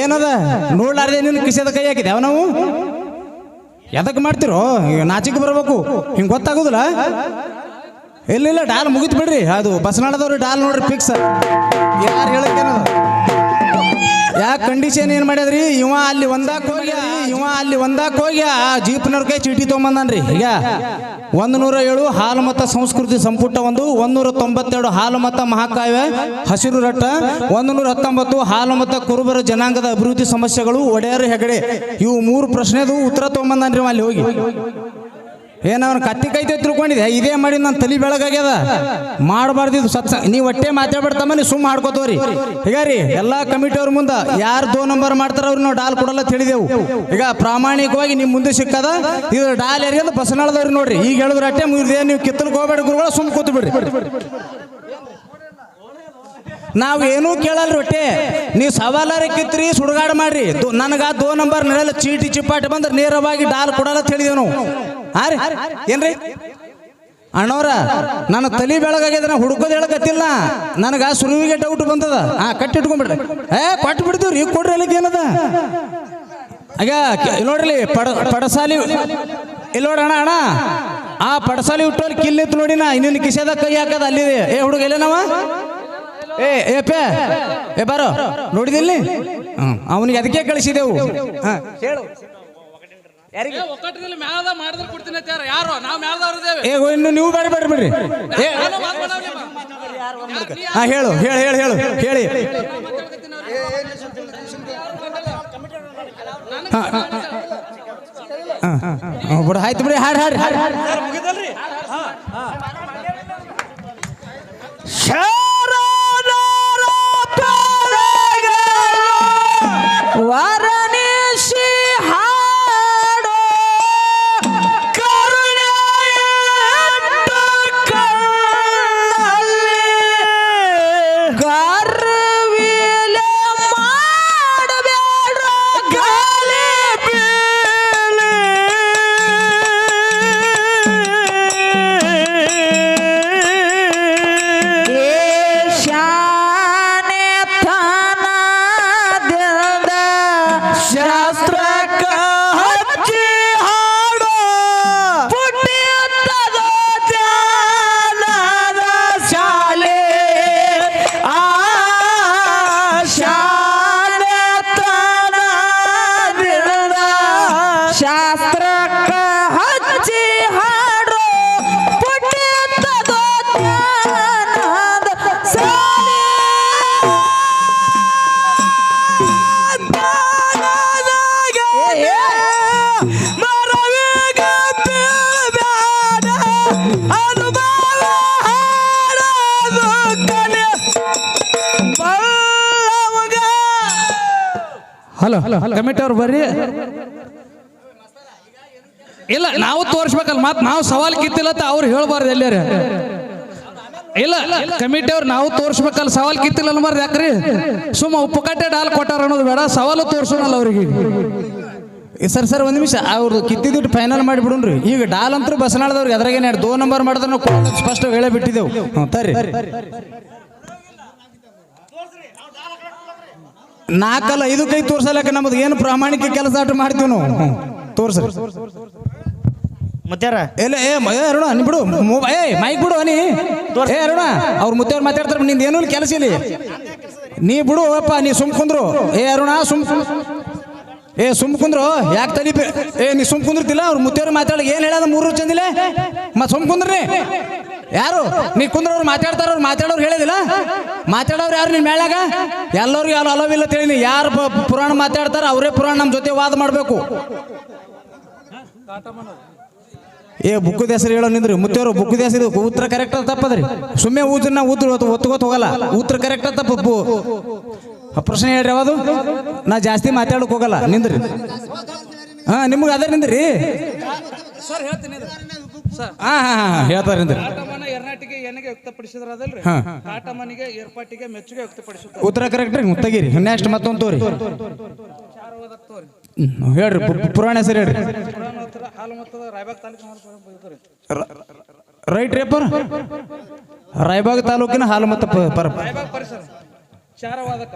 ಏನದ? ನೋಡ್ಲಾರ್ದೆ ನಿನ್ನ ಕಿಸದ ಕೈ ಹಾಕಿದೆ ನಾವು? ಎದಕ್ಕೆ ಮಾಡ್ತಿರೋ? ನಾಚಿಕೆ ಬರಬೇಕು. ಹಿಂಗೆ ಗೊತ್ತಾಗೋದಿಲ್ಲ? ಇಲ್ಲ ಇಲ್ಲ ಡಾಲ್ ಮುಗಿತು ಬಿಡ್ರಿ. ಅದು ಬಸ್ನಾಡದವ್ರಿ ಡಾಲ್ ನೋಡ್ರಿ ಫಿಕ್ಸ್ ಯಾರು ಹೇಳಕ್ಕೇನದ? ಯಾಕೆ ಕಂಡೀಷನ್ ಏನು ಮಾಡ್ಯಾದ್ರಿ? ಇವ ಅಲ್ಲಿ ಒಂದಾಕ್ ಹೋಗ್ಯ, ಇವ ಅಲ್ಲಿ ಒಂದಾಕ್ ಹೋಗ್ಯ, ಜೀಪ್ನವ್ರ ಕೈ ಚೀಟಿ ತೊಗೊಂಬಂದನ್ರಿ. ಈಗ ಒಂದು ನೂರ ಏಳು ಹಾಲು ಮತ ಸಂಸ್ಕೃತಿ ಸಂಪುಟ ಒಂದು ಒಂದೂರ ತೊಂಬತ್ತೆರಡು ಹಾಲು ಮತ ಮಹಾಕಾವ್ಯ ಹಸಿರು ರಟ್ಟ ಒಂದು ನೂರ ಹತ್ತೊಂಬತ್ತು ಹಾಲು ಮತ ಕುರುಬರ ಜನಾಂಗದ ಅಭಿವೃದ್ಧಿ ಸಮಸ್ಯೆಗಳು ಒಡೆಯರು ಹೆಗಡೆ. ಇವು ಮೂರು ಪ್ರಶ್ನೆದು ಉತ್ತರ ತೊಗೊಂಬಂದನ್ರಿ ಅಲ್ಲಿ ಹೋಗಿ. ಏನ ಅವ್ನ ಕತ್ತಿ ಕೈತೆ ತಿಳ್ಕೊಂಡಿದ್ದೆ ಇದೇ ಮಾಡಿ ನನ್ನ ತಲೆ ಬೆಳಗಾಗ್ಯದ. ಮಾಡಬಾರ್ದಿದ್ದು ಸತ್ಸ. ನೀವು ಒಟ್ಟೆ ಮಾತಾಡ್ಬಿಡ್ತಮ್ಮ ನೀವು ಸುಮ್ಮ ಮಾಡ್ಕೋತವ್ರಿ. ಈಗ ರೀ, ಎಲ್ಲ ಕಮಿಟಿಯವ್ರ ಮುಂದೆ ಯಾರು ದೋ ನಂಬರ್ ಮಾಡ್ತಾರ ಅವ್ರು ನಾವು ಡಾಲ್ ಕೊಡಲ್ಲ ತಿಳಿದೆವು ಈಗ ಪ್ರಾಮಾಣಿಕವಾಗಿ ನಿಮ್ಮ ಮುಂದೆ ಸಿಕ್ಕದ, ಇದು ಡಾಲ್ ಎರಿಯೋದು ಬಸನಾಳದವ್ರಿ ನೋಡ್ರಿ. ಈಗ ಹೇಳಿದ್ರೆ ಅಟ್ಟೆ ಮುಗಿದೇ ನೀವು ಕಿತ್ತಲು ಹೋಗ್ಬೇಡ ಗುರುಗಳು, ಸುಮ್ಮ ಕೂತು ಬಿಡ್ರಿ ನಾವು ಏನೂ ಕೇಳಲ್ರಿ ಒಟ್ಟೆ. ನೀವು ಸವಾಲಾರ ಕಿತ್ರಿ, ಸುಡುಗಾಡ ಮಾಡ್ರಿ. ನನಗ ದೋ ನಂಬರ್ ನಡೆಯಲ್ಲ ಚೀಟಿ ಚಿಪ್ಪಾಟಿ ಬಂದ್ರೆ ನೇರವಾಗಿ ಡಾಲ್ ಕೊಡಲ್ಲ ಅಂತ ಹೇಳಿದೇವು ನಾವು. ಹಾ ರೀ. ಏನ್ರಿ? ಅಣ್ಣವ್ರ ನನ್ನ ತಲೆ ಬೆಳಗಾಗ್ಯದ ಹುಡುಕೋದು ಹೇಳಕತ್ತಿಲ್ಲ. ನನಗ ಸುರುವಿಗೆ ಡೌಟ್ ಬಂದದ. ಹಾ ಕಟ್ಟಿಟ್ಕೊಂಡ್ಬಿಡ್ರಿ ಏ ಕೊಟ್ಟು ಬಿಡ್ತೀವ್ರಿ, ಈಗ ಕೊಡ್ರಿ ಅಲ್ಲಿಗೆ ಏನದ? ಆಗ ನೋಡ್ರಿ, ಪಡ, ಪಡಸಾಲಿ ಇಲ್ಲಿ ನೋಡ್ರಿ ಅಣ್ಣ ಆ ಪಡಸಾಲಿ ಹುಟ್ಟೋರ್ ನೋಡಿ ನಾ, ಇನ್ನೊಂದು ಕಿಸೆದ ಕೈ ಹಾಕದ ಅಲ್ಲಿದೆ. ಏ, ಹುಡುಗ, ಎಲ್ಲ ನಾವ ಏ ಏ, ಪೇ, ಏ, ಬಾರೋ, ನೋಡಿದಿಲ್ಲಿ? ಹ್ಮ್, ಅವನಿಗೆ ಅದಕ್ಕೆ ಕಳಿಸಿದೆವು. ಹಾ. ಹೇಳು ಯಾರಿಗೆ ಒಕ್ಕಟ್ಟದಲ್ಲಿ ಮ್ಯಾಲದ ಮಾಡಿದ್ರೆ ಕೊಡ್ತೀನಿ ಅಂತ ಯಾರು ಯಾರು ನಾವು ಮ್ಯಾಲದವ್ರದೇವೆ ಏ ಇನ್ನು ನೀವು ಬೇಡ ಬೇಡ ಬಿಡ್ರಿ ಏ ಹಾ ಹೇಳು ಹೇಳು ಹೇಳು ಹೇಳು ಹೇಳಿ ಹಾ, ಹಾ, ಹಾ, ಹಾ, ಆಯ್ತು ಬಿಡಿ ಹಾಡು ಹಾಡು ಹಾಡು ವರನಿಶಿ ಹಲೋ ಹಲೋ ಕಮಿಟಿ ಅವ್ರು ಬರ್ರಿ. ಇಲ್ಲ ನಾವು ತೋರಿಸ್ಬೇಕಲ್ಲ ಮತ್ ನಾವು ಸವಾಲ್ ಕಿತ್ತಿಲ್ಲ ಅಂತ ಅವ್ರು ಹೇಳ್ಬಾರ್ದು ಎಲ್ಲಾರ ಇಲ್ಲ ಕಮಿಟಿ ಅವ್ರು ನಾವು ತೋರಿಸ್ಬೇಕಲ್ಲ ಸವಾಲ್ ಕಿತ್ತಿಲ್ಲ ಅನ್ಬಾರ್ದು ಯಾಕ್ರಿ? ಸುಮ್ಮ ಉಪ್ಪುಕಟ್ಟೆ ಡಾಲ್ ಕೊಟ್ಟಾರ ಅನ್ನೋದು ಬೇಡ ಸವಾಲು ತೋರ್ಸೋಣಲ್ಲ ಅವ್ರಿಗೆ. ಸರ್ ಸರ್ ಒಂದು ನಿಮಿಷ ಅವ್ರು ಕಿತ್ತಿದ್ದು ಫೈನಲ್ ಮಾಡಿಬಿಡುನ್ರಿ. ಈಗ ಡಾಲ್ ಅಂತೂ ಬಸನಾಳದವ್ರಿಗೆ ಅದ್ರಾಗೇನೆ ದೋ ನಂಬರ್ ಮಾಡಿದ್ರೆ ನಾವು ಸ್ಪಷ್ಟ ಹೇಳೇ ಬಿಟ್ಟಿದ್ದೆವು. ಹ್ಞೂ ತರ್ರಿ. ನಾಲ್ಕಲ್ಲ ಐದು ಕೈ ತೋರ್ಸಲಕ್ಕ ನಮ್ದು ಏನು ಪ್ರಾಮಾಣಿಕ ಕೆಲಸ ಆಟ ಮಾಡ್ತೀವಿ ನಾವು? ತೋರ್ಸ. ಮುತ್ಯಾರ? ಎಲ್ಲ ಏ ಮ- ಏ ಅರುಣ ನೀ ಬಿಡು. ಮೊಬ- ಏ ಮೈಕ್ ಬಿಡು ನೀ ಏ ಅರುಣ ಅವ್ರ ಮುತ್ತೆಯವ್ರು ಮಾತಾಡ್ತಾರೆ ನಿಂದ ಏನೂ ಕೆಲಸ ಇಲ್ಲಿ. ನೀ ಬಿಡು ಅಪ್ಪ ನೀ ಸುಮ್ ಕುಂದ್ರು. ಏ ಅರುಣ ಸುಮ್ ಏ ಸುಮ್ ಕುಂದ್ರು. ಯಾಕೆ ತಲಿ ಬಿ- ಏ ನೀ ಸುಮ್ ಕುಂದ್ರತಿಲ್ಲ? ಅವ್ರ ಮುತ್ತೆಯವ್ರು ಮಾತಾಡ ಏನ್ ಹೇಳದ ಮೂರು ಚಂದಿಲ್ಲ ಮತ್ ಸುಮ್ ಕುಂದ್ರಿ ಯಾರು? ನೀ ಕುಂದ್ರವ್ರು ಮಾತಾಡ್ತಾರ ಅವ್ರು ಮಾತಾಡೋರು ಹೇಳಿದಿಲ್ಲ? ಮಾತಾಡೋರು ಯಾರು ನಿನ್ನ ಮೇಳಾಗ ಎಲ್ಲರಿಗೂ ಯಾರು ಅಲವಿಲ್ಲ ತಿಳಿನಿ. ಯಾರು ಪುರಾಣ ಮಾತಾಡ್ತಾರ ಅವರೇ ಪುರಾಣ ನಮ್ಮ ಜೊತೆ ವಾದ ಮಾಡಬೇಕು. ಏ ಬುಕ್ಕದ ಹೆಸರು ಹೇಳೋ ನಿಂದ್ರಿ. ಮುತ್ತೆಯವರು ಬುಕ್ಕದ ಇದು ಉತ್ತರ ಕರೆಕ್ಟ್ ತಪ್ಪದ್ರಿ. ಸುಮ್ಮನೆ ಊದ್ರನ್ನ ಊದ್ರ ಒತ್ತುಗೋತ್ ಹೋಗಲ್ಲ. ಉತ್ತರ ಕರೆಕ್ಟ್ ತಪ್ಪು. ಪ್ರಶ್ನೆ ಹೇಳ್ರಿ ಯಾವುದು? ನಾ ಜಾಸ್ತಿ ಮಾತಾಡಕ್ ಹೋಗಲ್ಲ. ನಿಂದ್ರಿ. ಹಾ ನಿಮ್ಗೆ ಅದೇ ನಿಂದ್ರಿ. ಸರ್ ಹೇಳ್ತೀನಿ ಸರ್ ಹಾ ಹಾ ಹಾ ಹೇಳ್ತಾರೆ ನಿಂದ್ರಿ. ಕಾಟಮನ ಎರ್ನಾಟಿಗೆ ಏನಿಗೆ ವ್ಯಕ್ತಪಡಿಸಿದ್ರದಲ್ರಿ ಕಾಟಮನಿಗೆ ಏರ್ಪಾಟಿಗೆ ಮೆಚ್ಚುಗೆ ವ್ಯಕ್ತಪಡಿಸುತ್ತಾರೆ ಉತ್ತರ ಕರೆಕ್ಟ್ ರೀ ತೆಗೀರಿ. ನೆಕ್ಸ್ಟ್ ಮತ್ತೊಂದು ತೋರಿ. ಹ್ಮ್, ಹೇಳ್ರಿ ಪು- ಪುರಾಣ ಹೆಸರು ಹೇಳ್ರಿ. ಪುರಾಣ ಹಾಲು ಮೊತ್ತದ ರಾಯಬಾಗ್ ತಾಲೂಕು ರೈಟ್ ರೈಟ್ ರೇಪರ್ ರಾಯಬಾಗ್ ತಾಲೂಕಿನ ಹಾಲು ಮತ್ತು ಪ- ಪರ ರಾಯಬಾಗ್ ಪರಿಸರ. ಚಾರವಾದಕ.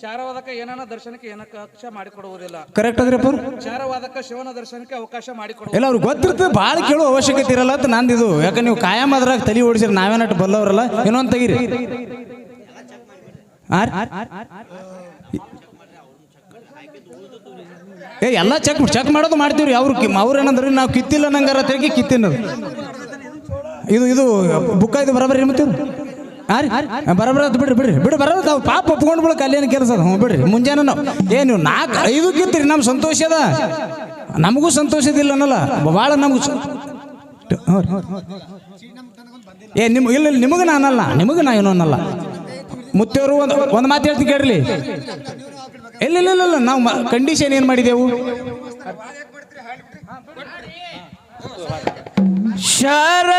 ಚಾರವಾದಕ ಏನನ್ನ ದರ್ಶನಕ್ಕೆ ಏನಕ್ಕೆ ಅವಕಾಶ ಮಾಡಿಕೊಡುವುದಿಲ್ಲ. ಕರೆಕ್ಟ್ ಅದ್ರಪ್ಪ? ಚಾರವಾದಕ ಶಿವನ ದರ್ಶನಕ್ಕೆ ಅವಕಾಶ ಮಾಡಿಕೊಡುವ ಎಲ್ಲ ಅವ್ರಿಗೆ ಗೊತ್ತಿರ್ತದೆ ಭಾಳ ಕೇಳೋ ಅವಶ್ಯಕತೆ ಇರಲ್ಲ ಅಂತ ನಂದಿದು ಯಾಕಂದ್ರೆ ನೀವು ಕಾಯಂ ಅದ್ರಾಗ ತಲೆ ಓಡಿಸಿರಿ ನಾವೇನಟ್ಟು ಬಲ್ಲವರಲ್ಲ? ಇನ್ನೊಂದು ತೆಗೀರಿ? ಏ ಎಲ್ಲ ಚೆಕ್ ಚೆಕ್ ಮಾಡೋದು ಮಾಡ್ತೀವ್ರಿ. ಅವ್ರು ಅವ್ರು ಏನಂದ್ರಿ ನಾವು ಕಿತ್ತಿಲ್ಲ ನಂಗಾರ ತೆಗಿ ಕಿತ್ತಿನ ಇದು ಇದು ಬುಕ್ಕ ಇದು ಬರಬರಿ ಮತ್ತೆ ಬರಬರ ಬಿಡ್ರಿ ಬಿಡ್ರಿ. ಬಿಡು ಬರೋದು ತಾವು ಪಾಪ ಒಪ್ಕೊಂಡು ಬಿಡಕ್ಕೆ ಅಲ್ಲೇನು ಕೆಲಸ ಹ್ಞೂ, ಬಿಡ್ರಿ. ಮುಂಜಾನೆ ಏ, ನೀವು ನಾಲ್ಕು ಐದು ಕಿತ್ರಿ ನಮ್ಮ ಸಂತೋಷ ಅದ. ನಮಗೂ ಸಂತೋಷ ಇದಿಲ್ಲ ಅನ್ನಲ್ಲ? ಭಾಳ ನಮಗೂ ಏ, ನಿಮ್ ಇಲ್ಲ ನಿಮಗೆ ನಾನಲ್ಲ ನಿಮಗೆ ನಾ ಏನೋ ಅನ್ನಲ್ಲ. ಮುತ್ತೆಯವರು ಒಂದು ಒಂದು ಮಾತು ಹೇಳ್ತೀನಿ ಕೇಳ್ರಿ. ಇಲ್ಲ ಇಲ್ಲ ಇಲ್ಲ ನಾವು ಕಂಡೀಷನ್ ಏನು ಮಾಡಿದೆವು? ಶರಣರ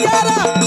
quiera.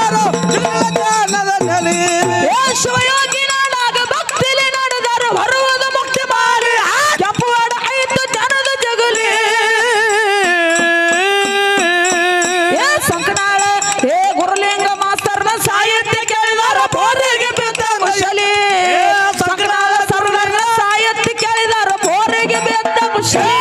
ನಡೆದರೋ ಜ್ಞಾನದ ನಲಿ ಶಿವಯೋಗಿ ನಾಡಾಗ ಭಕ್ತಿಲಿ ನಡೆದರೋ ಬರುವುದು ಮುಕ್ತಿ ಮಾಡಿ ಕೆಂಪುವಾಡ ಐದು ಜನದ ಜಗಲಿ. ಏ ಸಂಕನಾಳ ಏ ಗುರುಲಿಂಗ ಮಾಸ್ತರ್ನ ಸಾಹಿತ್ಯ ಕೇಳಿದಾರ ಬೋರಿಗೆ ಬೇತ ಕುಶಲಿ. ಸಂಕನಾಳ ಸರ್ವರ್ನ ಸಾಹಿತ್ಯ ಕೇಳಿದಾರ ಬೋರಿಗೆ ಬೇತ ಕುಶಲಿ.